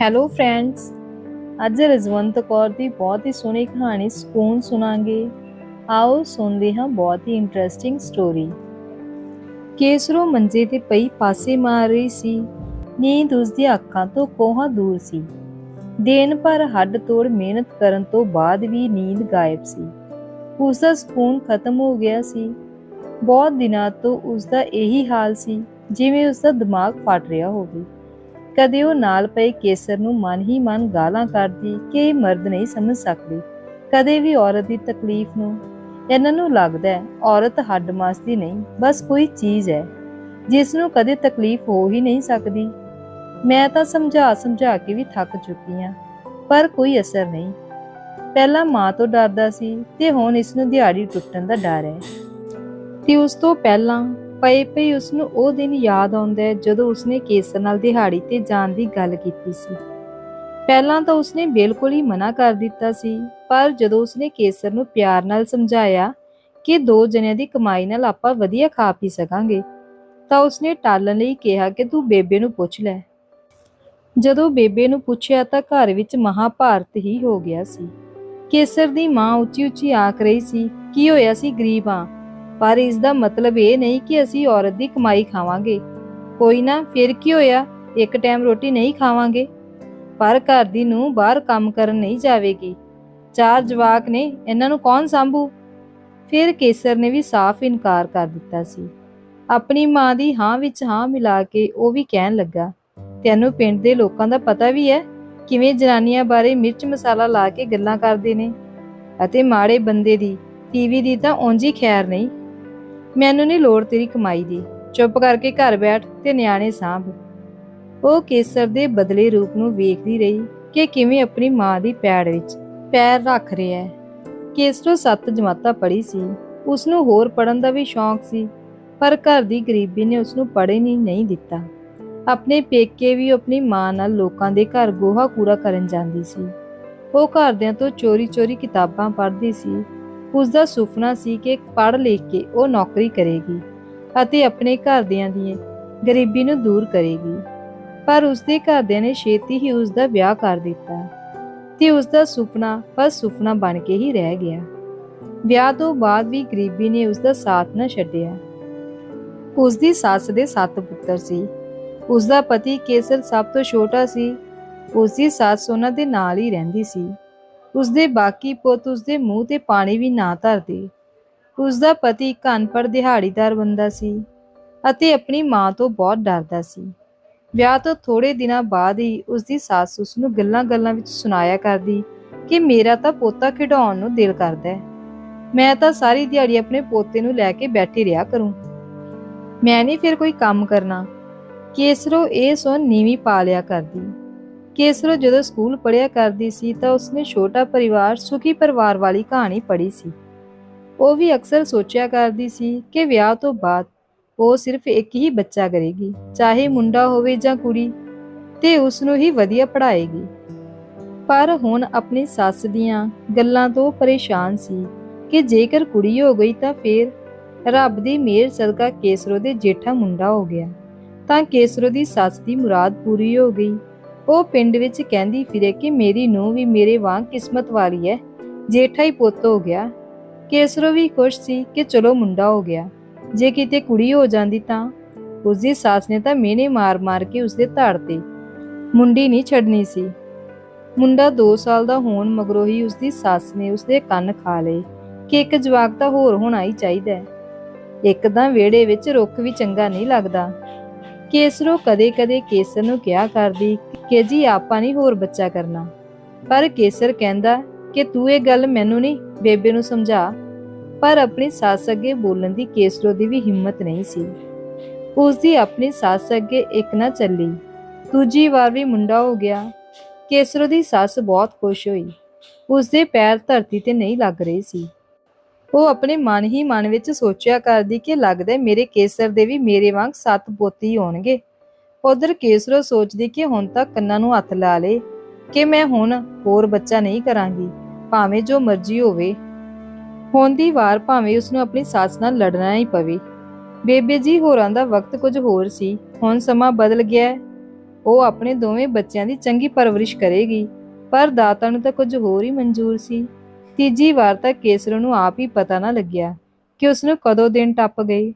Hello friends ਅੱਜ ਰਜਵੰਤ ਕੌਰ ਦੀ ਬਹੁਤ ਹੀ ਸੋਹਣੀ ਕਹਾਣੀ ਸਕੂਨ ਸੁਣਾਂਗੇ। ਆਓ ਸੁਣਦੇ ਹਾਂ ਬਹੁਤ ਹੀ ਇੰਟਰਸਟਿੰਗ ਸਟੋਰੀ ਕੇਸਰੋ ਮੰਜੇ ਤੇ ਪਈ ਪਾਸੇ ਮਾਰ ਰਹੀ ਸੀ। ਨੀਂਦ ਉਸਦੀਆਂ ਅੱਖਾਂ ਤੋਂ ਕੋਹਾਂ ਦੂਰ ਸੀ। ਦਿਨ ਭਰ ਹੱਡ ਤੋੜ ਮਿਹਨਤ ਕਰਨ ਤੋਂ ਬਾਅਦ ਵੀ ਨੀਂਦ ਗਾਇਬ ਸੀ। ਉਸ ਦਾ ਸਕੂਨ ਖਤਮ ਹੋ ਗਿਆ ਸੀ। ਬਹੁਤ ਦਿਨਾਂ ਤੋਂ ਉਸ ਦਾ ਇਹੀ ਹਾਲ ਸੀ, ਜਿਵੇਂ ਉਸ ਦਾ ਦਿਮਾਗ ਫਟ ਰਿਹਾ ਹੋਵੇ। ਕਦੇ ਉਹ ਨਾਲ ਪਏ ਕੇਸਰ ਨੂੰ ਮਨ ਹੀ ਮਨ ਗਾਲਾਂ ਕੱਢਦੀ ਕਿ ਇਹ ਮਰਦ ਨਹੀਂ ਸਮਝ ਸਕਦੀ। ਕਦੇ ਵੀ ਔਰਤ ਦੀ ਤਕਲੀਫ ਨੂੰ। ਇਹਨਾਂ ਨੂੰ ਲੱਗਦਾ ਹੈ, ਔਰਤ ਹੱਡ ਮਾਸ ਦੀ ਨਹੀਂ, ਬਸ ਕੋਈ ਚੀਜ਼ ਹੈ, ਜਿਸ ਨੂੰ ਕਦੇ ਤਕਲੀਫ ਹੋ ਹੀ ਨਹੀਂ ਸਕਦੀ। ਮੈਂ ਤਾਂ ਸਮਝਾ ਸਮਝਾ ਕੇ ਵੀ ਥੱਕ ਚੁੱਕੀ ਹਾਂ, ਪਰ ਕੋਈ ਅਸਰ ਨਹੀਂ। ਪਹਿਲਾਂ ਮਾਂ ਤੋਂ ਡਰਦਾ ਸੀ ਤੇ ਹੁਣ ਇਸ ਨੂੰ ਦਿਹਾੜੀ ਟੁੱਟਣ ਦਾ ਡਰ ਹੈ। ਤੇ ਉਸ ਤੋਂ ਪਹਿਲਾਂ ਪਏ ਪਏ ਉਸ ਨੂੰ ਉਹ ਦਿਨ ਯਾਦ ਆਉਂਦਾ ਹੈ ਜਦੋਂ ਉਸਨੇ ਕੇਸਰ ਨਾਲ ਦਿਹਾੜੀ ਤੇ ਜਾਣ ਦੀ ਗੱਲ ਕੀਤੀ ਸੀ। ਪਹਿਲਾਂ ਤਾਂ ਉਸਨੇ ਬਿਲਕੁਲ ਹੀ ਮਨਾ ਕਰ ਦਿੱਤਾ ਸੀ, ਪਰ ਜਦੋਂ ਉਸਨੇ ਕੇਸਰ ਨੂੰ ਪਿਆਰ ਨਾਲ ਸਮਝਾਇਆ ਕਿ ਦੋ ਜਣਿਆਂ ਦੀ ਕਮਾਈ ਨਾਲ ਆਪਾਂ ਵਧੀਆ ਖਾ ਪੀ ਸਕਾਂਗੇ, ਤਾਂ ਉਸਨੇ ਟਾਲਣ ਲਈ ਕਿਹਾ ਕਿ ਤੂੰ ਬੇਬੇ ਨੂੰ ਪੁੱਛ ਲੈ। ਜਦੋਂ ਬੇਬੇ ਨੂੰ ਪੁੱਛਿਆ ਤਾਂ ਘਰ ਵਿੱਚ ਮਹਾਭਾਰਤ ਹੀ ਹੋ ਗਿਆ ਸੀ। ਕੇਸਰ ਦੀ ਮਾਂ ਉੱਚੀ ਉੱਚੀ ਆਖ ਰਹੀ ਸੀ, ਕੀ ਹੋਇਆ ਸੀ, ਗਰੀਬ ਆ? ਪਰ ਇਸ ਦਾ ਮਤਲਬ ਇਹ ਨਹੀਂ ਕਿ ਅਸੀਂ ਔਰਤ ਦੀ ਕਮਾਈ ਖਾਵਾਂਗੇ। ਕੋਈ ਨਾ, ਫਿਰ ਕੀ ਹੋਇਆ? ਇੱਕ ਟਾਈਮ ਰੋਟੀ ਨਹੀਂ ਖਾਵਾਂਗੇ। ਪਰ ਘਰ ਦੀ ਨੂੰ ਬਾਹਰ ਕੰਮ ਕਰਨ ਨਹੀਂ ਜਾਵੇਗੀ। ਚਾਰ ਜਵਾਕ ਨੇ, ਇਹਨਾਂ ਨੂੰ ਕੌਣ ਸੰਭੂ? ਫਿਰ ਕੇਸਰ ਨੇ ਵੀ ਸਾਫ਼ ਇਨਕਾਰ ਕਰ ਦਿੱਤਾ ਸੀ। ਆਪਣੀ ਮਾਂ ਦੀ ਹਾਂ ਵਿੱਚ ਹਾਂ ਮਿਲਾ ਕੇ ਉਹ ਵੀ ਕਹਿਣ ਲੱਗਾ, ਤੈਨੂੰ ਪਿੰਡ ਦੇ ਲੋਕਾਂ ਦਾ ਪਤਾ ਵੀ ਹੈ ਕਿਵੇਂ ਜਨਾਨੀਆਂ ਬਾਰੇ ਮਿਰਚ ਮਸਾਲਾ ਲਾ ਕੇ ਗੱਲਾਂ ਕਰਦੇ ਨੇ। ਅਤੇ ਮਾੜੇ ਬੰਦੇ ਦੀ ਟੀਵੀ ਦੀ ਤਾਂ ਉਂਝ ਹੀ ਖੈਰ ਨਹੀਂ। ਮੈਨੂੰ ਨਹੀਂ ਲੋੜ ਤੇਰੀ ਕਮਾਈ ਦੀ। ਚੁੱਪ ਕਰਕੇ ਘਰ ਬੈਠ ਤੇ ਨਿਆਣੇ ਸਾਂਭ। ਉਹ ਕੇਸਰ ਦੇ ਬਦਲੇ ਰੂਪ ਨੂੰ ਵੇਖਦੀ ਰਹੀ ਕਿ ਕਿਵੇਂ ਆਪਣੀ ਮਾਂ ਦੀ ਪੈੜ ਵਿੱਚ ਪੈਰ ਰੱਖ ਰਿਹਾ ਹੈ। ਕੇਸਰੋ ਸੱਤ ਜਮਾਤਾਂ ਪੜ੍ਹੀ ਸੀ। ਉਸ ਨੂੰ ਹੋਰ ਪੜਨ ਦਾ ਵੀ ਸ਼ੌਂਕ ਸੀ, ਪਰ ਘਰ ਦੀ ਗਰੀਬੀ ਨੇ ਉਸ ਨੂੰ ਪੜ੍ਹਨ ਹੀ ਨਹੀਂ ਦਿੱਤਾ। ਆਪਣੇ ਪੇਕੇ ਵੀ ਆਪਣੀ ਮਾਂ ਨਾਲ ਲੋਕਾਂ ਦੇ ਘਰ ਗੋਹਾ ਕੂੜਾ ਕਰਨ ਜਾਂਦੀ ਸੀ। ਉਹ ਘਰਦਿਆਂ ਤੋਂ ਚੋਰੀ-ਚੋਰੀ ਕਿਤਾਬਾਂ ਪੜ੍ਹਦੀ ਸੀ। ਉਸ ਦਾ ਸੁਪਨਾ ਸੀ ਕਿ ਪੜ੍ਹ ਲਿਖ ਕੇ ਉਹ ਨੌਕਰੀ ਕਰੇਗੀ ਅਤੇ ਆਪਣੇ ਘਰਦਿਆਂ ਦੀ ਗਰੀਬੀ ਨੂੰ ਦੂਰ ਕਰੇਗੀ। ਪਰ ਉਸ ਦੇ ਘਰਦਿਆਂ ਨੇ ਛੇਤੀ ਹੀ ਉਸ ਦਾ ਵਿਆਹ ਕਰ ਦਿੱਤਾ ਤੇ ਉਸ ਦਾ ਸੁਪਨਾ ਬਸ ਸੁਪਨਾ ਬਣ ਕੇ ਹੀ ਰਹਿ ਗਿਆ। ਵਿਆਹ ਤੋਂ ਬਾਅਦ ਵੀ ਗਰੀਬੀ ਨੇ ਉਸ ਦਾ ਸਾਥ ਨਾ ਛੱਡਿਆ। ਉਸ ਦੀ ਸੱਸ ਦੇ ਸੱਤ ਪੁੱਤਰ ਸੀ। ਉਸ ਦਾ ਪਤੀ ਕੇਸਰ ਸਭ ਤੋਂ ਛੋਟਾ ਸੀ। ਉਸ ਦੀ ਸੱਸ ਉਹਨਾਂ ਦੇ ਨਾਲ ਹੀ ਰਹਿੰਦੀ ਸੀ। ਉਸਦੇ ਬਾਕੀ ਪੁੱਤ ਉਸਦੇ ਮੂੰਹ ਤੇ ਪਾਣੀ ਵੀ ਨਾ ਧਰਦੇ। ਉਸਦਾ ਪਤੀ ਘਨਪੜ ਦਿਹਾੜੀਦਾਰ ਬੰਦਾ ਸੀ ਅਤੇ ਆਪਣੀ ਮਾਂ ਤੋਂ ਬਹੁਤ ਡਰਦਾ ਸੀ। ਵਿਆਹ ਤੋਂ ਥੋੜੇ ਦਿਨਾਂ ਬਾਅਦ ਹੀ ਉਸਦੀ ਸੱਸ ਉਸ ਨੂੰ ਗੱਲਾਂ-ਗੱਲਾਂ ਵਿੱਚ ਸੁਣਾਇਆ ਕਰਦੀ ਕਿ ਮੇਰਾ ਤਾਂ ਪੋਤਾ ਖਿਡਾਉਣ ਨੂੰ ਦਿਲ ਕਰਦਾ ਹੈ। ਮੈਂ ਤਾਂ ਸਾਰੀ ਦਿਹਾੜੀ ਆਪਣੇ ਪੋਤੇ ਨੂੰ ਲੈ ਕੇ ਬੈਠੀ ਰਿਹਾ ਕਰੂੰ। ਮੈਂ ਨਹੀਂ ਫਿਰ ਕੋਈ ਕੰਮ ਕਰਨਾ। ਕੇਸਰੋ ਇਹ ਸੁਣ ਨੀਵੀਂ ਪਾ ਲਿਆ ਕਰਦੀ। ਕੇਸਰੋ ਜਦੋਂ ਸਕੂਲ ਪੜ੍ਹਿਆ ਕਰਦੀ ਸੀ ਤਾਂ ਉਸਨੇ ਛੋਟਾ ਪਰਿਵਾਰ, ਸੁਖੀ ਪਰਿਵਾਰ ਵਾਲੀ ਕਹਾਣੀ ਪੜ੍ਹੀ ਸੀ। ਉਹ ਵੀ ਅਕਸਰ ਸੋਚਿਆ ਕਰਦੀ ਸੀ ਕਿ ਵਿਆਹ ਤੋਂ ਬਾਅਦ ਉਹ ਸਿਰਫ ਇੱਕ ਹੀ ਬੱਚਾ ਕਰੇਗੀ, ਚਾਹੇ ਮੁੰਡਾ ਹੋਵੇ ਜਾਂ ਕੁੜੀ, ਤੇ ਉਸ ਨੂੰ ਹੀ ਵਧੀਆ ਪੜ੍ਹਾਏਗੀ। ਪਰ ਹੁਣ ਆਪਣੀ ਸੱਸ ਦੀਆਂ ਗੱਲਾਂ ਤੋਂ ਪਰੇਸ਼ਾਨ ਸੀ ਕਿ ਜੇਕਰ ਕੁੜੀ ਹੋ ਗਈ ਤਾਂ ਫੇਰ ਰੱਬ ਦੀ ਮਿਹਰ ਸਦਕਾ ਕੇਸਰੋ ਦੇ ਜੇਠਾ ਮੁੰਡਾ ਹੋ ਗਿਆ। ਤਾਂ ਕੇਸਰੋ ਦੀ ਸੱਸ ਦੀ ਮੁਰਾਦ ਪੂਰੀ ਹੋ ਗਈ। ਉਹ ਪਿੰਡ ਵਿੱਚ ਕਹਿੰਦੀ ਫਿਰੇ ਕਿ ਮੇਰੀ ਨੂੰ ਵੀ ਮੇਰੇ ਵਾਂਗ ਕਿਸਮਤ ਵਾਲੀ ਹੈ ਜੇਠਾ ਹੀ ਪੁੱਤ ਹੋ ਗਿਆ। ਕੇਸਰੋ ਵੀ ਖੁਸ਼ ਸੀ ਕਿ ਚਲੋ ਮੁੰਡਾ ਹੋ ਗਿਆ। ਜੇ ਕਿਤੇ ਕੁੜੀ ਹੋ ਜਾਂਦੀ ਤਾਂ? ਉਸਦੀ ਸੱਸ ਨੇ ਤਾਂ ਮੇਨੇ ਮਾਰ-ਮਾਰ ਕੇ ਉਸਦੇ ਧੜ ਤੇ। ਮੁੰਡੀ ਨਹੀਂ ਛੱਡਣੀ ਸੀ। ਮੁੰਡਾ 2 ਸਾਲ ਦਾ ਹੋਣ ਮਗਰੋਂ ਹੀ ਉਸਦੀ ਸੱਸ ਨੇ ਉਸਦੇ ਕੰਨ ਖਾ ਲਏ। ਕਿ ਇੱਕ ਜਵਾਕ ਤਾਂ ਹੋਰ ਹੋਣਾ ਹੀ ਚਾਹੀਦਾ ਹੈ ਇੱਕਦਮ ਵਿਹੜੇ ਵਿੱਚ ਰੁੱਖ ਵੀ ਚੰਗਾ ਨਹੀਂ ਲੱਗਦਾ। ਕੇਸਰੋ ਕਦੇ-ਕਦੇ ਕੇਸਰ ਨੂੰ ਕਿਹਾ ਕਰਦੀ ਕਿ ਜੀ ਆਪਾਂ ਨਹੀਂ ਹੋਰ ਬੱਚਾ ਕਰਨਾ। ਪਰ ਕੇਸਰ ਕਹਿੰਦਾ ਕਿ ਤੂੰ ਇਹ ਗੱਲ ਮੈਨੂੰ ਨਹੀਂ ਬੇਬੇ ਨੂੰ ਸਮਝਾ। ਪਰ ਆਪਣੀ ਸੱਸ ਅੱਗੇ ਬੋਲਣ ਦੀ ਕੇਸਰੋ ਦੀ ਵੀ ਹਿੰਮਤ ਨਹੀਂ ਸੀ। ਉਸ ਦੀ ਆਪਣੀ ਸੱਸ ਅੱਗੇ ਇੱਕ ਨਾ ਚੱਲੀ। ਦੂਜੀ ਵਾਰ ਵੀ ਮੁੰਡਾ ਹੋ ਗਿਆ। ਕੇਸਰੋ ਦੀ ਸੱਸ ਬਹੁਤ ਖੁਸ਼ ਹੋਈ। ਉਸ ਦੇ ਪੈਰ ਧਰਤੀ ਤੇ ਨਹੀਂ ਲੱਗ ਰਹੇ ਸੀ। ਉਹ ਆਪਣੇ ਮਨ ਹੀ ਮਨ ਵਿੱਚ ਸੋਚਿਆ ਕਰਦੀ ਕਿ ਲੱਗਦਾ ਮੇਰੇ ਕੇਸਰ ਦੇ ਵੀ ਮੇਰੇ ਵਾਂਗ ਸੱਤ ਪੋਤੀ ਹੋਣਗੇ। ਉਧਰ ਕੇਸਰੋ ਸੋਚਦੀ ਕਿ ਹੁਣ ਤਾਂ ਕੰਨਾਂ ਨੂੰ ਹੱਥ ਲਾ ਲੇ, ਕਿ ਮੈਂ ਹੁਣ ਹੋਰ ਬੱਚਾ ਨਹੀਂ ਕਰਾਂਗੀ, ਭਾਵੇਂ ਜੋ ਮਰਜ਼ੀ ਹੋਵੇ। ਹੁਣ ਦੀ ਵਾਰ ਭਾਵੇਂ ਉਸ ਨੂੰ ਆਪਣੀ ਸੱਸ ਨਾਲ ਲੜਨਾ ਹੀ ਪਵੇ। ਬੇਬੇ ਜੀ ਹੋਰਾਂ ਦਾ ਵਕਤ ਕੁਝ ਹੋਰ ਸੀ, ਹੁਣ ਸਮਾਂ ਬਦਲ ਗਿਆ ਉਹ ਆਪਣੇ ਦੋਵੇਂ ਬੱਚਿਆਂ ਦੀ ਚੰਗੀ ਪਰਵਰਿਸ਼ ਕਰੇਗੀ, ਪਰ ਦਾਤਾ ਨੂੰ ਤਾਂ ਕੁਝ ਹੋਰ ਹੀ ਮਨਜ਼ੂਰ ਸੀ। ਤੀਜੀ ਵਾਰ ਤਾਂ ਕੇਸਰ ਨੂੰ ਆਪ ਹੀ ਪਤਾ ਨਾ ਲੱਗਿਆ ਕਿ ਉਸ ਨੂੰ ਕਦੋਂ ਦਿਨ ਟੱਪ ਗਏ।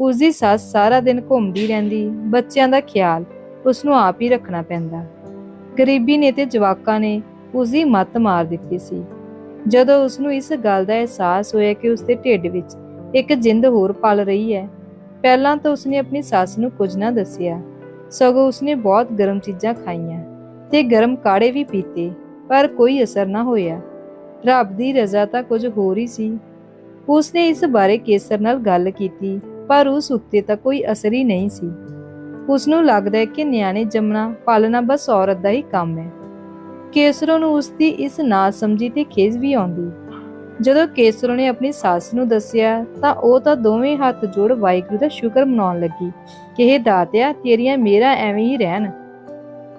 ਉਸ ਦੀ ਸੱਸ ਸਾਰਾ ਦਿਨ ਘੁੰਮਦੀ ਰਹਿੰਦੀ, ਬੱਚਿਆਂ ਦਾ ਖਿਆਲ ਉਸ ਨੂੰ ਆਪ ਹੀ ਰੱਖਣਾ ਪੈਂਦਾ। ਗਰੀਬੀ ਨੇ ਤੇ ਜਵਾਕਾਂ ਨੇ ਉਸ ਦੀ ਮੱਤ ਮਾਰ ਦਿੱਤੀ ਸੀ। ਜਦੋਂ ਉਸ ਨੂੰ ਇਸ ਗੱਲ ਦਾ ਅਹਿਸਾਸ ਹੋਇਆ ਕਿ ਉਸ ਦੇ ਢਿੱਡ ਵਿੱਚ ਇੱਕ ਜਿੰਦ ਹੋਰ ਪਲ ਰਹੀ ਹੈ, ਪਹਿਲਾਂ ਤਾਂ ਉਸਨੇ ਆਪਣੀ ਸੱਸ ਨੂੰ ਕੁਝ ਨਾ ਦੱਸਿਆ। ਸਗੋਂ ਉਸਨੇ ਬਹੁਤ ਗਰਮ ਚੀਜ਼ਾਂ ਖਾਈਆਂ ਤੇ ਗਰਮ ਕਾੜੇ ਵੀ ਪੀਤੇ, ਪਰ ਕੋਈ ਅਸਰ ਨਾ ਹੋਇਆ। ਰੱਬ ਦੀ ਰਜ਼ਾ ਤਾਂ ਕੁਝ ਹੋਰ ਹੀ ਸੀ। ਉਸਨੇ ਇਸ ਬਾਰੇ ਕੇਸਰ ਨਾਲ ਗੱਲ ਕੀਤੀ, ਪਰ ਉਸ ਉੱਤੇ ਤਾਂ ਕੋਈ ਅਸਰ ਹੀ ਨਹੀਂ ਸੀ। ਉਸ ਨੂੰ ਲੱਗਦਾ ਹੈ ਕਿ ਨਿਆਣੇ ਜੰਮਣਾ, ਪਾਲਣਾ ਬਸ ਔਰਤ ਦਾ ਹੀ ਕੰਮ ਹੈ। ਕੇਸਰੋ ਨੂੰ ਉਸ ਦੀ ਇਸ ਨਾ ਸਮਝੀ ਤੇ ਖੇਜ ਵੀ ਆਉਂਦੀ। ਜਦੋਂ ਕੇਸਰੋ ਨੇ ਆਪਣੀ ਸੱਸ ਨੂੰ ਦੱਸਿਆ, ਤਾਂ ਉਹ ਤਾਂ ਦੋਵੇਂ ਹੱਥ ਜੋੜ ਵਾਹਿਗੁਰੂ ਦਾ ਸ਼ੁਕਰ ਮਨਾਉਣ ਲੱਗੀ, ਕਿ ਇਹ ਦਾਤਿਆ, ਤੇਰੀਆਂ ਮੇਰਾ ਐਵੇਂ ਹੀ ਰਹਿਣ।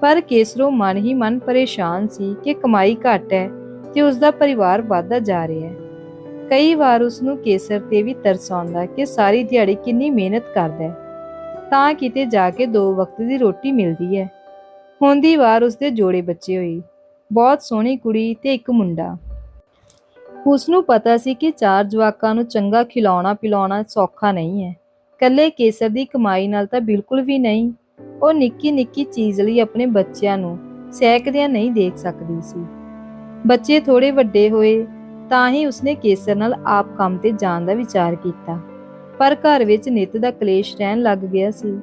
ਪਰ ਕੇਸਰੋ ਮਨ ਹੀ ਮਨ ਪਰੇਸ਼ਾਨ ਸੀ ਕਿ ਕਮਾਈ ਘੱਟ ਹੈ ਤੇ ਉਸ ਦਾ ਪਰਿਵਾਰ ਵੱਧਦਾ ਜਾ ਰਿਹਾ ਹੈ। ਕਈ ਵਾਰ ਉਸ ਨੂੰ ਕੇਸਰ ਤੇ ਵੀ ਤਰਸ ਆਉਂਦਾ ਕਿ ਸਾਰੀ ਦਿਹਾੜੀ ਕਿੰਨੀ ਮਿਹਨਤ ਕਰਦਾ ਹੈ। ਤਾਂ ਕਿਤੇ ਜਾ ਕੇ ਦੋ ਵਕਤ ਦੀ ਰੋਟੀ ਮਿਲਦੀ ਹੈ। ਹੁੰਦੀ ਵਾਰ ਉਸ ਦੇ ਜੋੜੇ ਬੱਚੇ ਹੋਏ ਬਹੁਤ ਸੋਹਣੀ ਕੁੜੀ ਤੇ ਇੱਕ ਮੁੰਡਾ। ਉਸ ਨੂੰ ਪਤਾ ਸੀ ਕਿ ਚਾਰ ਜਵਾਕਾਂ ਨੂੰ ਚੰਗਾ ਖਿਲਾਉਣਾ ਪਿਲਾਉਣਾ ਸੌਖਾ ਨਹੀਂ ਹੈ। ਕੱਲੇ ਕੇਸਰ ਦੀ ਕਮਾਈ ਨਾਲ ਤਾਂ ਬਿਲਕੁਲ ਵੀ ਨਹੀਂ। ਉਹ ਨਿੱਕੀ ਨਿੱਕੀ ਚੀਜ਼ ਲਈ ਆਪਣੇ ਬੱਚਿਆਂ ਨੂੰ ਸਹਿਕਦਿਆਂ ਨਹੀਂ ਦੇਖ ਸਕਦੀ ਸੀ। ਬੱਚੇ ਥੋੜੇ ਵੱਡੇ ਹੋਏ, ਤਾਂ ਹੀ ਉਸਨੇ ਕੇਸਰ ਨਾਲ ਆਪ ਕੰਮ ਤੇ ਜਾਣ ਦਾ ਵਿਚਾਰ ਕੀਤਾ। ਪਰ ਘਰ ਵਿੱਚ ਨਿਤ ਦਾ ਕਲੇਸ਼ ਰਹਿਣ ਲੱਗ ਗਿਆ ਸੀ।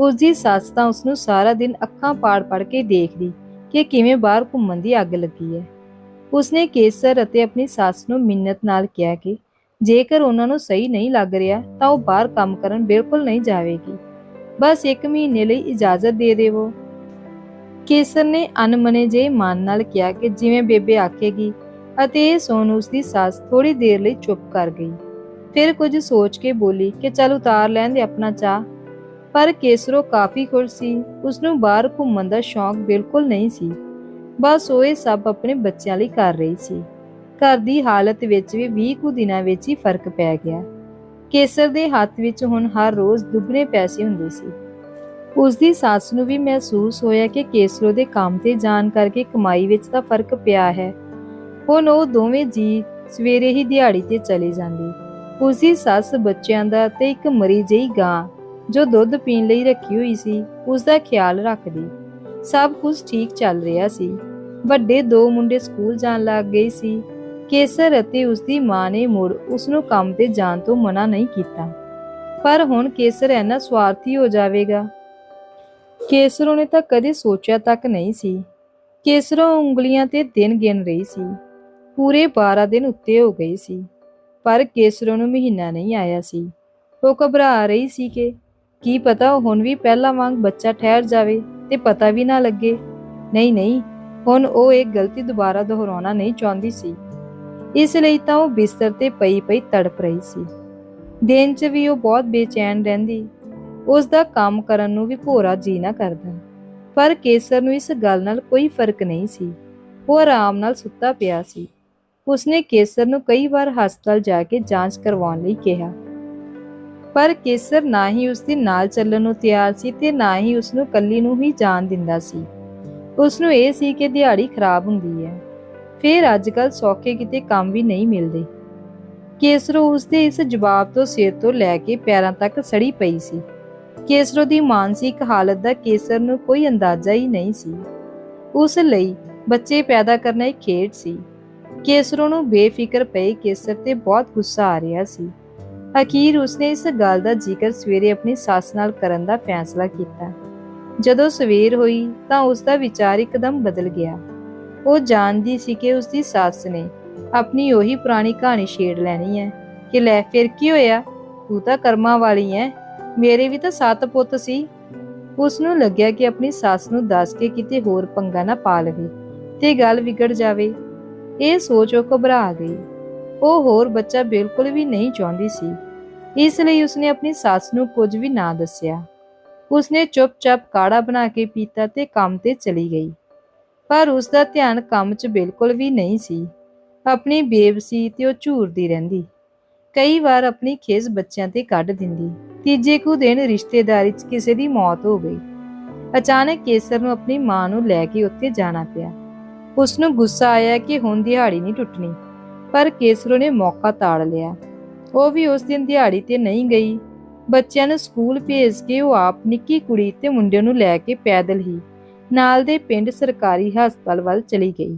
ਉਸ ਦੀ ਸੱਸ ਤਾਂ ਉਸ ਨੂੰ ਸਾਰਾ ਦਿਨ ਅੱਖਾਂ ਪਾੜ-ਪਾੜ ਕੇ ਦੇਖਦੀ ਕਿ ਕਿਵੇਂ ਬਾਹਰ ਘੁੰਮਣ ਦੀ ਅੱਗ ਲੱਗੀ ਹੈ। ਉਸਨੇ ਕੇਸਰ ਅਤੇ ਆਪਣੀ ਸੱਸ ਨੂੰ ਮਿੰਨਤ ਨਾਲ ਕਿਹਾ ਕਿ ਜੇਕਰ ਉਹਨਾਂ ਨੂੰ ਸਹੀ ਨਹੀਂ ਲੱਗ ਰਿਹਾ, ਤਾਂ ਉਹ ਬਾਹਰ ਕੰਮ ਕਰਨ ਬਿਲਕੁਲ ਨਹੀਂ ਜਾਵੇਗੀ। ਬਸ 1 ਮਹੀਨੇ ਲਈ ਇਜਾਜ਼ਤ ਦੇ ਦੇਵੋ। ਕੇਸਰ ਨੇ ਅਨਮਨੇ ਜੇ ਮਨ ਨਾਲ ਕਿਹਾ ਕਿ ਜਿਵੇਂ ਬੇਬੇ ਆਖੇਗੀ ਅਤੇ ਇਹ ਸੁਣ ਉਸ ਦੀ ਸੱਸ ਥੋੜੀ ਦੇਰ ਲਈ ਚੁੱਪ ਕਰ ਗਈ। ਫਿਰ ਕੁਝ ਸੋਚ ਕੇ ਬੋਲੀ ਕਿ ਚਲ ਉਤਾਰ ਲੈਣ ਦੇ ਆਪਣਾ ਚਾਹ ਪਰ ਕੇਸਰੋ ਕਾਫੀ ਖੁਸ਼ ਸੀ। ਉਸ ਨੂੰ ਬਾਹਰ ਘੁੰਮਣ ਦਾ ਸ਼ੌਂਕ ਬਿਲਕੁਲ ਨਹੀਂ ਸੀ। ਬਸ ਉਹ ਇਹ ਸਭ ਆਪਣੇ ਬੱਚਿਆਂ ਲਈ ਕਰ ਰਹੀ ਸੀ। ਘਰ ਦੀ ਹਾਲਤ ਵਿੱਚ ਵੀ 20 ਕੁ ਦਿਨਾਂ ਵਿੱਚ ਹੀ ਫ਼ਰਕ ਪੈ ਗਿਆ। ਕੇਸਰ ਦੇ ਹੱਥ ਵਿੱਚ ਹੁਣ ਹਰ ਰੋਜ਼ ਦੁੱਗਣੇ ਪੈਸੇ ਹੁੰਦੇ ਸੀ। ਉਸ ਦੀ ਸੱਸ ਨੂੰ ਵੀ ਮਹਿਸੂਸ ਹੋਇਆ ਕਿ ਕੇਸਰੋ ਦੇ ਕੰਮ ਤੇ ਜਾਣ ਕਰਕੇ ਕਮਾਈ ਵਿੱਚ ਤਾਂ ਫ਼ਰਕ ਪਿਆ ਹੈ। ਹੁਣ ਉਹ ਦੋਵੇਂ ਜੀ ਸਵੇਰੇ ਹੀ ਦਿਹਾੜੀ ਤੇ ਚਲੇ ਜਾਂਦੇ। ਉਸ ਦੀ ਸੱਸ ਬੱਚਿਆਂ ਦਾ ਤੇ ਇੱਕ ਮਰੀ ਜਿਹੀ ਗਾਂ, ਜੋ ਦੁੱਧ ਪੀਣ ਲਈ ਰੱਖੀ ਹੋਈ ਸੀ ਉਸ ਦਾ ਖਿਆਲ ਰੱਖਦੀ। ਸਭ ਕੁਝ ਠੀਕ ਚੱਲ ਰਿਹਾ ਸੀ। ਵੱਡੇ ਦੋ ਮੁੰਡੇ ਸਕੂਲ ਜਾਣ ਲੱਗ ਗਏ ਸੀ। ਕੇਸਰ ਅਤੇ ਉਸ ਦੀ ਮਾਂ ਨੇ ਮੁੜ ਉਸ ਨੂੰ ਕੰਮ ਤੇ ਜਾਣ ਤੋਂ ਮਨਾ ਨਹੀਂ ਕੀਤਾ। ਪਰ ਹੁਣ ਕੇਸਰ ਐਨਾ ਸਵਾਰਥੀ ਹੋ ਜਾਵੇਗਾ ਕੇਸਰੋ ਨੇ ਤਾਂ ਕਦੇ ਸੋਚਿਆ ਤੱਕ ਨਹੀਂ ਸੀ। ਕੇਸਰੋ ਉਂਗਲੀਆਂ ਤੇ ਦਿਨ ਗਿਣ ਰਹੀ ਸੀ। ਪੂਰੇ 12 ਦਿਨ ਉੱਤੇ ਹੋ ਗਏ ਸੀ। ਪਰ ਕੇਸਰੋ ਨੂੰ ਮਹੀਨਾ ਨਹੀਂ ਆਇਆ ਸੀ। ਉਹ ਘਬਰਾ ਰਹੀ ਸੀ ਕਿ ਕੀ ਪਤਾ ਹੁਣ ਵੀ ਪਹਿਲਾਂ ਵਾਂਗ ਬੱਚਾ ਠਹਿਰ ਜਾਵੇ ਤੇ ਪਤਾ ਵੀ ਨਾ ਲੱਗੇ। ਨਹੀਂ ਨਹੀਂ, ਹੁਣ ਉਹ ਇਹ ਗਲਤੀ ਦੁਬਾਰਾ ਦੁਹਰਾਉਣਾ ਨਹੀਂ ਚਾਹੁੰਦੀ ਸੀ। ਇਸ ਲਈ ਤਾਂ ਉਹ ਬਿਸਤਰ ਤੇ ਪਈ ਪਈ ਤੜਪ ਰਹੀ ਸੀ। ਦਿਨ 'ਚ ਵੀ ਉਹ ਬਹੁਤ ਬੇਚੈਨ ਰਹਿੰਦੀ। ਉਸ ਦਾ ਕੰਮ ਕਰਨ ਨੂੰ ਵੀ ਭੋਰਾ ਜੀ ਨਾ ਕਰਦਾ। ਪਰ ਕੇਸਰ ਨੂੰ ਇਸ ਗੱਲ ਨਾਲ ਕੋਈ ਫ਼ਰਕ ਨਹੀਂ ਸੀ। ਉਹ ਆਰਾਮ ਨਾਲ ਸੁੱਤਾ ਪਿਆ ਸੀ। ਉਸਨੇ ਕੇਸਰ ਨੂੰ ਕਈ ਵਾਰ ਹਸਪਤਾਲ ਜਾ ਕੇ ਜਾਂਚ ਕਰਵਾਉਣ ਲਈ ਕਿਹਾ। ਪਰ ਕੇਸਰ ਨਾ ਹੀ ਉਸ ਦੇ ਨਾਲ ਚੱਲਣ ਨੂੰ ਤਿਆਰ ਸੀ ਤੇ ਨਾ ਹੀ ਉਸ ਨੂੰ ਕੱਲੀ ਨੂੰ ਹੀ ਜਾਣ ਦਿੰਦਾ ਸੀ। ਉਸ ਨੂੰ ਇਹ ਸੀ ਕਿ ਦਿਹਾੜੀ ਖਰਾਬ ਹੁੰਦੀ ਹੈ। ਫਿਰ ਅੱਜਕੱਲ ਸੌਖੇ ਕਿਤੇ ਕੰਮ ਵੀ ਨਹੀਂ ਮਿਲਦੇ। ਕੇਸਰੋ ਉਸ ਦੇ ਇਸ ਜਵਾਬ ਤੋਂ ਸਿਰ ਤੋਂ ਲੈ ਕੇ ਪੈਰਾਂ ਤੱਕ ਸੜੀ ਪਈ ਸੀ। ਕੇਸਰੋ ਦੀ ਮਾਨਸਿਕ ਹਾਲਤ ਦਾ ਕੇਸਰ ਨੂੰ ਕੋਈ ਅੰਦਾਜ਼ਾ ਹੀ ਨਹੀਂ ਸੀ। ਉਸ ਲਈ ਬੱਚੇ ਪੈਦਾ ਕਰਨਾ ਇੱਕ ਖੇਡ ਸੀ। ਕੇਸਰੋ ਨੂੰ ਬੇਫਿਕਰ ਪਏ ਕੇਸਰ ਤੇ ਬਹੁਤ ਗੁੱਸਾ ਆ ਰਿਹਾ ਸੀ। ਅਖੀਰ ਉਸਨੇ ਇਸ ਗੱਲ ਦਾ ਜ਼ਿਕਰ ਸਵੇਰੇ ਆਪਣੀ ਸੱਸ ਨਾਲ ਕਰਨ ਦਾ ਫੈਸਲਾ ਕੀਤਾ। ਜਦੋਂ ਸਵੇਰ ਹੋਈ ਤਾਂ ਉਸ ਦਾ ਵਿਚਾਰ ਇੱਕਦਮ ਬਦਲ ਗਿਆ। ਉਹ ਜਾਣਦੀ ਸੀ ਕਿ ਉਸ ਦੀ ਸੱਸ ਨੇ ਆਪਣੀ ਉਹੀ ਪੁਰਾਣੀ ਕਹਾਣੀ ਛੇੜ ਲੈਣੀ ਹੈ ਕਿ ਲੈ, ਫਿਰ ਕੀ ਹੋਇਆ? ਤੂੰ ਤਾਂ ਕਰਮਾਂ ਵਾਲੀ ਹੈ। ਮੇਰੇ ਵੀ ਤਾਂ ਸੱਤ ਪੁੱਤ ਸੀ। ਉਸ ਨੂੰ ਲੱਗਿਆ ਕਿ ਆਪਣੀ ਸੱਸ ਨੂੰ ਦੱਸ ਕੇ ਕਿਤੇ ਹੋਰ ਪੰਗਾ ਨਾ ਪਾ ਲਵੇ ਤੇ ਗੱਲ ਵਿਗੜ ਜਾਵੇ। ਇਹ ਸੋਚ ਉਹ ਘਬਰਾ ਗਈ। ਉਹ ਹੋਰ ਬੱਚਾ ਬਿਲਕੁਲ ਵੀ ਨਹੀਂ ਚਾਹੁੰਦੀ ਸੀ। ਇਸ ਲਈ ਉਸਨੇ ਆਪਣੀ ਸੱਸ ਨੂੰ ਕੁਝ ਵੀ ਨਾ ਦੱਸਿਆ। ਉਸਨੇ ਚੁੱਪਚਾਪ ਕਾੜਾ ਬਣਾ ਕੇ ਪੀਤਾ ਤੇ ਕੰਮ ਤੇ ਚਲੀ ਗਈ। ਪਰ ਉਸ ਦਾ ਧਿਆਨ ਕੰਮ 'ਚ ਬਿਲਕੁਲ ਵੀ ਨਹੀਂ ਸੀ। ਆਪਣੀ ਬੇਬਸੀ ਤੇ ਉਹ ਝੂਰਦੀ ਰਹਿੰਦੀ। ਕਈ ਵਾਰ ਆਪਣੀ ਖੇਸ ਬੱਚਿਆਂ ਤੇ ਕੱਢ ਦਿੰਦੀ। ਤੀਜੇ ਕੁ ਦਿਨ ਰਿਸ਼ਤੇਦਾਰੀ 'ਚ ਕਿਸੇ ਦੀ ਮੌਤ ਹੋ ਗਈ। ਅਚਾਨਕ ਕੇਸਰ ਨੂੰ ਆਪਣੀ ਮਾਂ ਨੂੰ ਲੈ ਕੇ ਉੱਥੇ ਜਾਣਾ ਪਿਆ। ਉਸ ਨੂੰ ਗੁੱਸਾ ਆਇਆ ਕਿ ਹੁਣ ਦਿਹਾੜੀ ਨਹੀਂ ਟੁੱਟਣੀ, ਪਰ ਕੇਸਰੋ ਨੇ ਮੌਕਾ ਤਾੜ ਲਿਆ। ਉਹ ਵੀ ਉਸ ਦਿਨ ਦਿਹਾੜੀ ਤੇ ਨਹੀਂ ਗਈ। ਬੱਚਿਆਂ ਨੂੰ ਸਕੂਲ ਭੇਜ ਕੇ ਉਹ ਆਪ ਨਿੱਕੀ ਕੁੜੀ ਤੇ ਮੁੰਡੇ ਨੂੰ ਲੈ ਕੇ ਪੈਦਲ ਹੀ ਨਾਲ ਦੇ ਪਿੰਡ ਸਰਕਾਰੀ ਹਸਪਤਾਲ ਵੱਲ ਚਲੀ ਗਈ।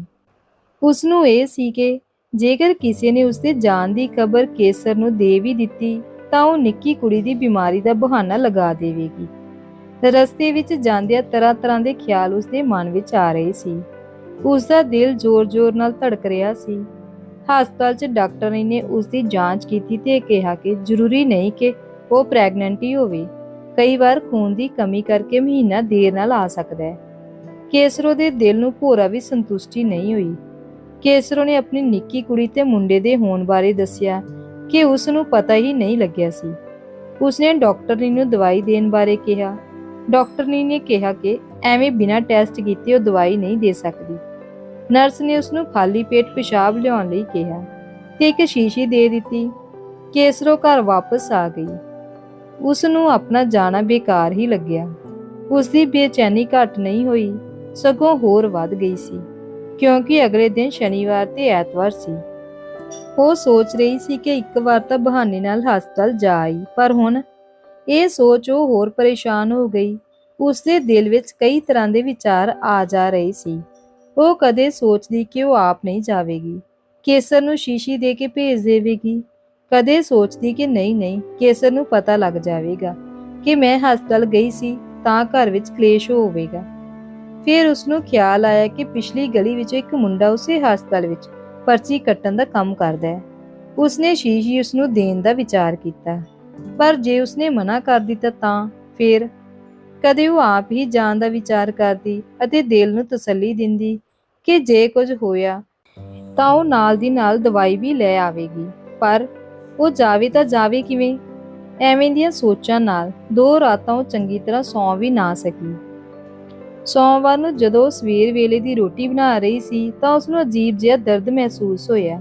ਉਸ ਨੂੰ ਇਹ ਸੀ ਕਿ ਜੇਕਰ ਕਿਸੇ ਨੇ ਉਸਦੇ ਜਾਨ ਦੀ ਖਬਰ ਕੇਸਰ ਨੂੰ ਦੇ ਵੀ ਦਿੱਤੀ, ਤਾਂ ਉਹ ਨਿੱਕੀ ਕੁੜੀ ਦੀ ਬਿਮਾਰੀ ਦਾ ਬਹਾਨਾ ਲਗਾ ਦੇਵੇਗੀ। ਰਸਤੇ ਵਿੱਚ ਜਾਂਦਿਆਂ ਤਰ੍ਹਾਂ ਤਰ੍ਹਾਂ ਦੇ ਖਿਆਲ ਉਸਦੇ ਮਨ ਵਿੱਚ ਆ ਰਹੇ ਸੀ। ਉਸਦਾ ਦਿਲ ਜ਼ੋਰ-ਜ਼ੋਰ ਨਾਲ ਧੜਕ ਰਿਹਾ ਸੀ। ਹਸਪਤਾਲ 'ਚ ਡਾਕਟਰ ਨੇ ਉਸਦੀ ਜਾਂਚ ਕੀਤੀ ਤੇ ਕਿਹਾ ਕਿ ਜ਼ਰੂਰੀ ਨਹੀਂ ਕਿ ਉਹ ਪ੍ਰੈਗਨੈਂਟ ਹੀ ਹੋਵੇ। ਕਈ ਵਾਰ ਖੂਨ ਦੀ ਕਮੀ ਕਰਕੇ ਮਹੀਨਾ ਦੇਰ ਨਾਲ ਆ ਸਕਦਾ ਹੈ। ਕੇਸਰੋ ਦੇ ਦਿਲ ਨੂੰ ਭੋਰਾ ਵੀ ਸੰਤੁਸ਼ਟੀ ਨਹੀਂ ਹੋਈ। ਕੇਸਰੋ ਨੇ ਆਪਣੀ ਨਿੱਕੀ ਕੁੜੀ ਤੇ ਮੁੰਡੇ ਦੇ ਹੋਣ ਬਾਰੇ ਦੱਸਿਆ ਕਿ ਉਸ ਨੂੰ ਪਤਾ ਹੀ ਨਹੀਂ ਲੱਗਿਆ ਸੀ। ਉਸਨੇ ਡਾਕਟਰਨੀ ਨੂੰ ਦਵਾਈ ਦੇਣ ਬਾਰੇ ਕਿਹਾ। ਡਾਕਟਰਨੀ ਨੇ ਕਿਹਾ ਕਿ ਐਵੇਂ ਬਿਨਾਂ ਟੈਸਟ ਕੀਤੇ ਉਹ ਦਵਾਈ ਨਹੀਂ ਦੇ ਸਕਦੀ। ਨਰਸ ਨੇ ਉਸ ਨੂੰ ਖਾਲੀ ਪੇਟ ਪਿਸ਼ਾਬ ਲਿਆਉਣ ਲਈ ਕਿਹਾ ਤੇ ਇੱਕ ਸ਼ੀਸ਼ੀ ਦੇ ਦਿੱਤੀ। ਕੇਸਰੋ ਘਰ ਵਾਪਸ ਆ ਗਈ। ਉਸ ਨੂੰ ਆਪਣਾ ਜਾਣਾ ਬੇਕਾਰ ਹੀ ਲੱਗਿਆ। ਉਸ ਦੀ ਬੇਚੈਨੀ ਘਟ ਨਹੀਂ ਹੋਈ, ਸਗੋਂ ਹੋਰ ਵੱਧ ਗਈ ਸੀ। ਕਿਉਂਕਿ ਅਗਲੇ ਦਿਨ ਸ਼ਨੀਵਾਰ ਤੇ ਐਤਵਾਰ ਸੀ। ਉਹ ਸੋਚ ਰਹੀ ਸੀ ਕਿ ਇੱਕ ਵਾਰ ਤਾਂ ਬਹਾਨੇ ਨਾਲ ਹਸਪਤਾਲ ਜਾ ਆਈ, ਪਰ ਹੁਣ ਇਹ ਸੋਚ ਉਹ ਹੋਰ ਪਰੇਸ਼ਾਨ ਹੋ ਗਈ। ਉਸ ਦੇ ਦਿਲ ਵਿੱਚ ਕਈ ਤਰ੍ਹਾਂ ਦੇ ਵਿਚਾਰ ਆ ਜਾ ਰਹੇ ਸੀ। ਉਹ ਕਦੇ ਸੋਚਦੀ ਕਿ ਉਹ ਆਪ ਨਹੀਂ ਜਾਵੇਗੀ। ਕੇਸਰ ਨੂੰ ਸ਼ੀਸ਼ੀ ਦੇ ਕੇ ਭੇਜ ਦੇਵੇਗੀ। ਕਦੇ ਸੋਚਦੀ ਕਿ ਨਹੀਂ ਨਹੀਂ, ਕੇਸਰ ਨੂੰ ਪਤਾ ਲੱਗ ਜਾਵੇਗਾ ਕਿ ਮੈਂ ਹਸਪਤਾਲ ਗਈ ਸੀ ਤਾਂ ਘਰ ਵਿੱਚ ਕਲੇਸ਼ ਹੋਵੇਗਾ। ਫਿਰ ਉਸਨੂੰ ਖਿਆਲ ਆਇਆ ਕਿ ਪਿਛਲੀ ਗਲੀ ਵਿੱਚ ਇੱਕ ਮੁੰਡਾ ਉਸੇ ਹਸਪਤਾਲ ਵਿੱਚ ਪਰਚੀ ਕੱਟਣ ਦਾ ਕੰਮ ਕਰਦਾ ਹੈ। ਉਸਨੇ ਸ਼ੀਸ਼ੀ ਉਸ ਨੂੰ ਦੇਣ ਦਾ ਵਿਚਾਰ ਕੀਤਾ। ਪਰ ਜੇ ਉਸਨੇ ਮਨਾ ਕਰ ਦਿੱਤਾ ਤਾਂ ਫਿਰ ਕਦੇ ਉਹ ਆਪ ਹੀ ਜਾਣ ਦਾ ਵਿਚਾਰ ਕਰਦੀ ਅਤੇ ਦਿਲ ਨੂੰ ਤਸੱਲੀ ਦਿੰਦੀ ਕਿ ਜੇ ਕੁਝ ਹੋਇਆ ਤਾਂ ਉਹ ਨਾਲ ਦੀ ਨਾਲ ਦਵਾਈ ਵੀ ਲੈ ਆਵੇਗੀ। ਪਰ ਉਹ ਜਾਵੇ ਤਾਂ ਜਾਵੇ ਕਿਵੇਂ? ਐਵੇਂ ਦੀਆਂ ਸੋਚਾਂ ਨਾਲ ਦੋ ਰਾਤਾਂ ਉਹ ਚੰਗੀ ਤਰ੍ਹਾਂ ਸੌਂ ਵੀ ਨਾ ਸਕੀ। ਸੋਮਵਾਰ ਨੂੰ ਜਦੋਂ ਸਵੇਰ ਵੇਲੇ ਦੀ ਰੋਟੀ ਬਣਾ ਰਹੀ ਸੀ ਤਾਂ ਉਸ ਨੂੰ ਅਜੀਬ ਜਿਹਾ ਦਰਦ ਮਹਿਸੂਸ ਹੋਇਆ।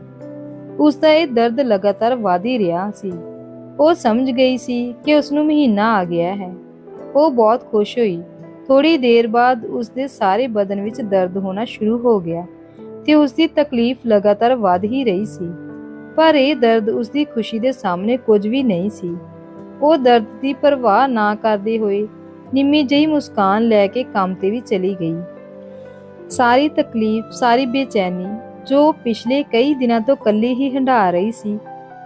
ਉਸ ਦਾ ਇਹ ਦਰਦ ਲਗਾਤਾਰ ਵਧ ਹੀ ਰਿਹਾ ਸੀ। ਉਹ ਸਮਝ ਗਈ ਸੀ ਕਿ ਉਸ ਨੂੰ ਮਹੀਨਾ ਆ ਗਿਆ ਹੈ। ਉਹ ਬਹੁਤ ਖੁਸ਼ ਹੋਈ। ਥੋੜੀ ਦੇਰ ਬਾਅਦ ਉਸ ਦੇ ਸਾਰੇ ਬਦਨ ਵਿੱਚ ਦਰਦ ਹੋਣਾ ਸ਼ੁਰੂ ਹੋ ਗਿਆ ਤੇ ਉਸ ਦੀ ਤਕਲੀਫ ਲਗਾਤਾਰ ਵਧ ਹੀ ਰਹੀ ਸੀ। ਪਰ ਇਹ ਦਰਦ ਉਸ ਦੀ ਖੁਸ਼ੀ ਦੇ ਸਾਹਮਣੇ ਕੁਝ ਵੀ ਨਹੀਂ ਸੀ। ਉਹ ਦਰਦ ਦੀ ਪਰਵਾਹ ਨਾ ਕਰਦੇ ਹੋਏ ਨਿੰਮੀ ਜਿਹੀ ਮੁਸਕਾਨ ਲੈ ਕੇ ਕੰਮ ਤੇ ਵੀ ਚਲੀ ਗਈ। ਸਾਰੀ ਤਕਲੀਫ, ਸਾਰੀ ਬੇਚੈਨੀ, ਜੋ ਪਿਛਲੇ ਕਈ ਦਿਨਾਂ ਤੋਂ ਕੱਲੀ ਹੀ ਹੰਢਾ ਰਹੀ ਸੀ,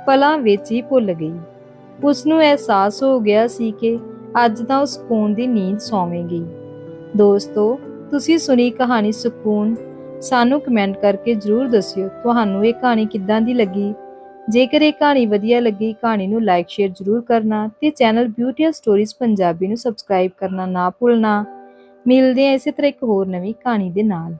ਪਲਾਂ ਵਿੱਚ ਹੀ ਭੁੱਲ ਗਈ। ਉਸ ਨੂੰ ਅਹਿਸਾਸ ਹੋ ਗਿਆ ਸੀ ਕਿ ਅੱਜ ਤਾਂ ਉਹ ਸਕੂਨ ਦੀ ਨੀਂਦ ਸੌਵੇਗੀ। ਦੋਸਤੋ, ਤੁਸੀਂ ਸੁਣੀ ਕਹਾਣੀ ਸਕੂਨ। ਸਾਨੂੰ ਕਮੈਂਟ ਕਰਕੇ ਜਰੂਰ ਦੱਸਿਓ, ਤੁਹਾਨੂੰ ਇਹ ਕਹਾਣੀ ਕਿੱਦਾਂ ਦੀ ਲੱਗੀ? ਜੇਕਰ ਇਹ ਕਹਾਣੀ ਵਧੀਆ ਲੱਗੀ, ਕਹਾਣੀ ਨੂੰ ਲਾਈਕ ਸ਼ੇਅਰ ਜਰੂਰ ਕਰਨਾ ਤੇ ਚੈਨਲ ਬਿਊਟੀ ਸਟੋਰੀਜ਼ ਪੰਜਾਬੀ ਨੂੰ ਸਬਸਕ੍ਰਾਈਬ ਕਰਨਾ ਨਾ ਭੁੱਲਣਾ। ਮਿਲਦੇ ਹਾਂ ਇਸੇ ਤਰ੍ਹਾਂ ਇੱਕ ਹੋਰ ਨਵੀਂ ਕਹਾਣੀ ਦੇ ਨਾਲ।